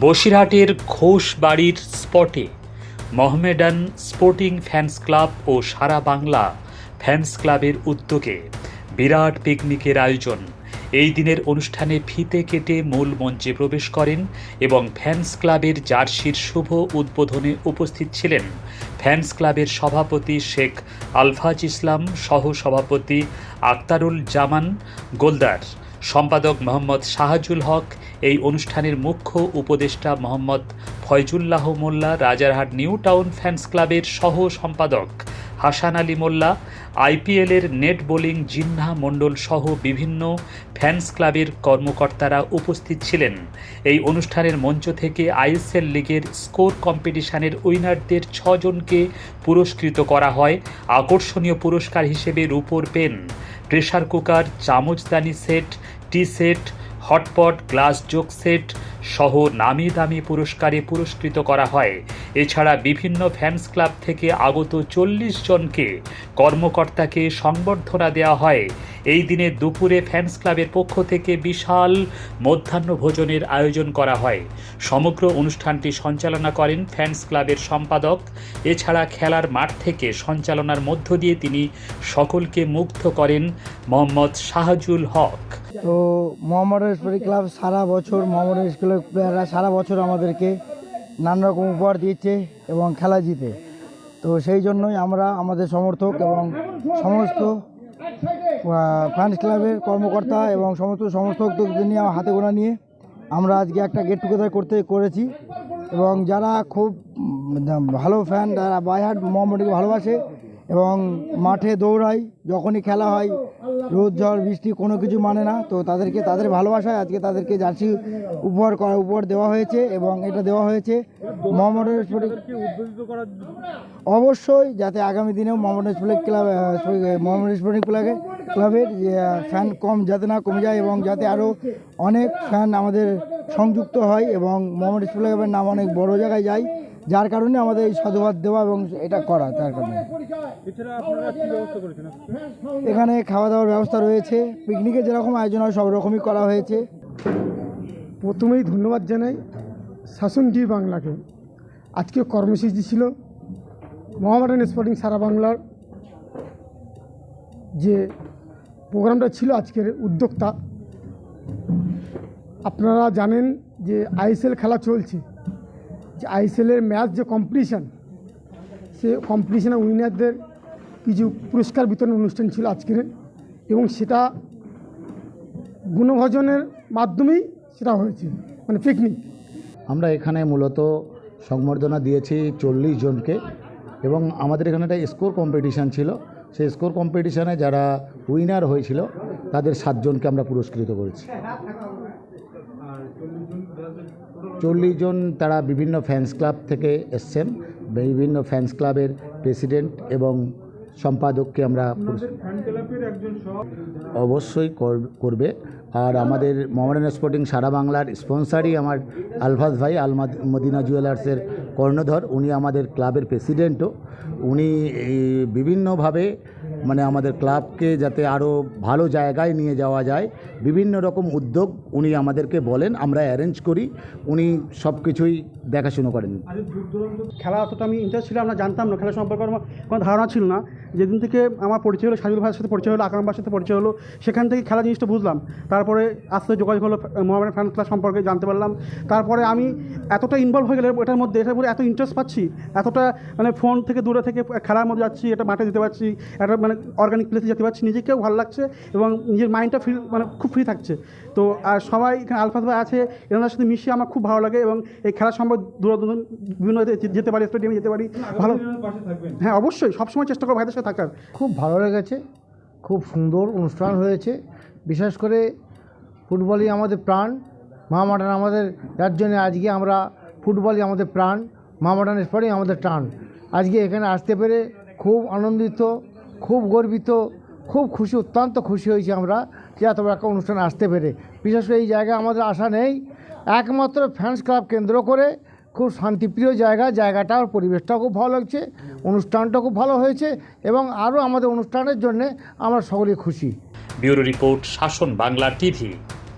বসিরহাটের ঘোষ বাড়ির স্পটে মোহামেডান স্পোর্টিং ফ্যান্স ক্লাব ও সারা বাংলা ফ্যান্স ক্লাবের উদ্যোগে বিরাট পিকনিকের আয়োজন। এই দিনের অনুষ্ঠানে ফিতে কেটে মূল মঞ্চে প্রবেশ করেন এবং ফ্যান্স ক্লাবের জার্সির শুভ উদ্বোধনে উপস্থিত ছিলেন। ফ্যান্স ক্লাবের সভাপতি শেখ আলফাজ ইসলাম সহ সভাপতি আক্তারুল জামান গোলদার, সম্পাদক মোহাম্মদ শাহাজুল হক, এই অনুষ্ঠানের মুখ্য উপদেষ্টা Mohammad Faizullah Molla, Rajarhat new town fans ক্লাবের সহ সম্পাদক হাসান আলী মোল্লা, আইপিএলের নেট বোলিং জিন্না মণ্ডল সহ বিভিন্ন ফ্যান্স ক্লাবের কর্মকর্তারা উপস্থিত ছিলেন। এই অনুষ্ঠানের মঞ্চ থেকে আইএসএল লিগের স্কোর কম্পিটিশনের উইনারদের ছজনকে পুরস্কৃত করা হয়। আকর্ষণীয় পুরস্কার হিসেবে রূপোর pen, pressure cooker চামচদানি set, tea set, hotpot, glass jug set সহ নামি দামি পুরস্কারে পুরস্কৃত করা হয়। এছাড়া বিভিন্ন ফ্যান্স ক্লাব থেকে আগত চল্লিশ জনকে কর্মকর্তাকে সংবর্ধনা দেওয়া হয়। এই দিনে দুপুরে ফ্যান্স ক্লাবের পক্ষ থেকে বিশাল মধ্যাহ্ন ভোজনের আয়োজন করা হয়। সমগ্র অনুষ্ঠানটি সঞ্চালনা করেন ফ্যান্স ক্লাবের সম্পাদক। এছাড়া খেলার মাঠ থেকে সঞ্চালনার মধ্য দিয়ে তিনি সকলকে মুগ্ধ করেন মোহাম্মদ শাহজুল হক। তো মোহাম্মদ ক্লাব সারা বছর মোহাম্মদ স্কুলের প্লেয়াররা সারা বছর আমাদেরকে নানা রকম উপহার দিয়েছে এবং খেলা জিতে। তো সেই জন্যই আমরা আমাদের সমর্থক এবং সমস্ত ফ্যান্স ক্লাবের কর্মকর্তা এবং সমস্ত সমর্থকদের নিয়ে আমার হাতে গোনা নিয়ে আমরা আজকে একটা গেট টুগেদার করতে করেছি। এবং যারা খুব ভালো ফ্যান যারা বাইহাট মোহাম্মদকে ভালোবাসে এবং মাঠে দৌড়ায় যখনই খেলা হয়, রোদ, ঝড়, বৃষ্টি, কোনো কিছু মানে না, তো তাদেরকে, তাদের ভালোবাসায় আজকে তাদেরকে জার্সি উপহার করা উপহার দেওয়া হয়েছে এবং এটা দেওয়া হয়েছে মোহাম্মদের স্পোর্টিং অবশ্যই যাতে আগামী দিনেও Mohammad sporting club Mohammad sporting ক্লাবে ক্লাবের ফ্যান কম যাতে না কমে যায় এবং যাতে আরও অনেক ফ্যান আমাদের সংযুক্ত হয় এবং মোহাম্মদ স্পোর্টিং ক্লাবের নাম অনেক বড় জায়গায় যায় যার কারণে আমাদের এই সাধুবাদ দেওয়া এবং এটা করা, তার কারণে। এখানে খাওয়া দাওয়ার ব্যবস্থা রয়েছে। পিকনিকে যেরকম আয়োজন হয়, সব রকমই করা হয়েছে। প্রথমেই ধন্যবাদ জানাই শাসন টি বাংলাকে। আজকে কর্মসূচি ছিল মহামারান স্পোর্টিং সারা বাংলার যে প্রোগ্রামটা ছিল আজকের উদ্যোক্তা। আপনারা জানেন যে আইএসএল খেলা চলছে। যে আইএসএলের ম্যাচ যে কম্পিটিশান সে কম্পিটিশানে উইনারদের কিছু পুরস্কার বিতরণ অনুষ্ঠান ছিল আজকের এবং সেটা গুণভোজনের মাধ্যমেই সেটা হয়েছে মানে পিকনিক আমরা এখানে মূলত সংবর্ধনা দিয়েছি চল্লিশ জনকে এবং আমাদের এখানে একটা স্কোর কম্পিটিশান ছিল। সেই স্কোর কম্পিটিশানে যারা উইনার হয়েছিল, তাদের সাতজনকে আমরা পুরস্কৃত করেছি। চল্লিশ জন তারা বিভিন্ন ফ্যান্স ক্লাব থেকে এসছেন। বিভিন্ন ফ্যান্স ক্লাবের প্রেসিডেন্ট এবং সম্পাদককে আমরা অবশ্যই কর- করবে। আর আমাদের মোহামেডান স্পোর্টিং সারা বাংলার স্পন্সারই আমার আলফাজ ভাই আলমাদ মদিনা জুয়েলার্সের কর্ণধর। উনি আমাদের ক্লাবের প্রেসিডেন্টও উনি বিভিন্নভাবে মানে আমাদের ক্লাবকে যাতে আরও ভালো জায়গায় নিয়ে যাওয়া যায়। বিভিন্ন রকম উদ্যোগ উনি আমাদেরকে বলেন, আমরা অ্যারেঞ্জ করি। উনি সব কিছুই দেখাশুনো করেন। খেলা অতটা আমি ইন্টারেস্ট ছিল আমরা জানতাম না খেলা সম্পর্কে আমার কোনো ধারণা ছিল না। যেদিন থেকে আমার পরিচয় হলো, সাজুল ভাইয়ের সাথে পরিচয় হলো, আকরাম ভাইয়ের সাথে পরিচয় হলো, সেখান থেকে খেলা জিনিসটা বুঝলাম। তারপরে আস্তে যোগাযোগ হলো মোহামেডান ফ্যান ক্লাব সম্পর্কে জানতে পারলাম। তারপরে আমি এতটা ইনভলভ হয়ে গেলে এটার মধ্যে এটার মধ্যে এত ইন্টারেস্ট পাচ্ছি, এতটা মানে ফোন থেকে দূরে থেকে খেলার মধ্যে যাচ্ছি, এটা মাঠে দিতে পারছি একটা মানে অর্গানিক প্লেসে যেতে পারছি, নিজেকেও ভালো লাগছে এবং নিজের মাইন্ডটা ফ্রি মানে খুব ফ্রি থাকছে। তো আর সবাই এখানে আলফাজ ভাই আছে, এনাদের সাথে মিশিয়ে আমার খুব ভালো লাগে এবং এই খেলার সম্পর্কে দূর দূর বিভিন্ন যেতে পারি স্টেডিয়ামে যেতে পারি ভালো। হ্যাঁ অবশ্যই সবসময় চেষ্টা করব ভাইদের সাথে থাকার। খুব ভালো লেগেছে খুব সুন্দর অনুষ্ঠান হয়েছে। বিশেষ করে ফুটবলই আমাদের প্রাণ মহামাটান আমাদের যার জন্য আজকে আমরা ফুটবলই আমাদের প্রাণ মহামাটান স্পোর্টিং আমাদের টান। আজকে এখানে আসতে পেরে খুব আনন্দিত খুব গর্বিত খুব খুশি অত্যন্ত খুশি হয়েছি আমরা যে এত বড় একটা অনুষ্ঠানে আসতে পেরে। বিশেষ করে এই জায়গায় আমাদের আশা নেই একমাত্র ফ্যান্স ক্লাব কেন্দ্র করে খুব শান্তিপ্রিয় জায়গা জায়গাটার পরিবেশটাও খুব ভালো লাগছে, অনুষ্ঠানটা খুব ভালো হয়েছে এবং আরও আমাদের অনুষ্ঠানের জন্যে আমরা সকলে খুশি। ব্যুরো রিপোর্ট, শাসন বাংলা টিভি।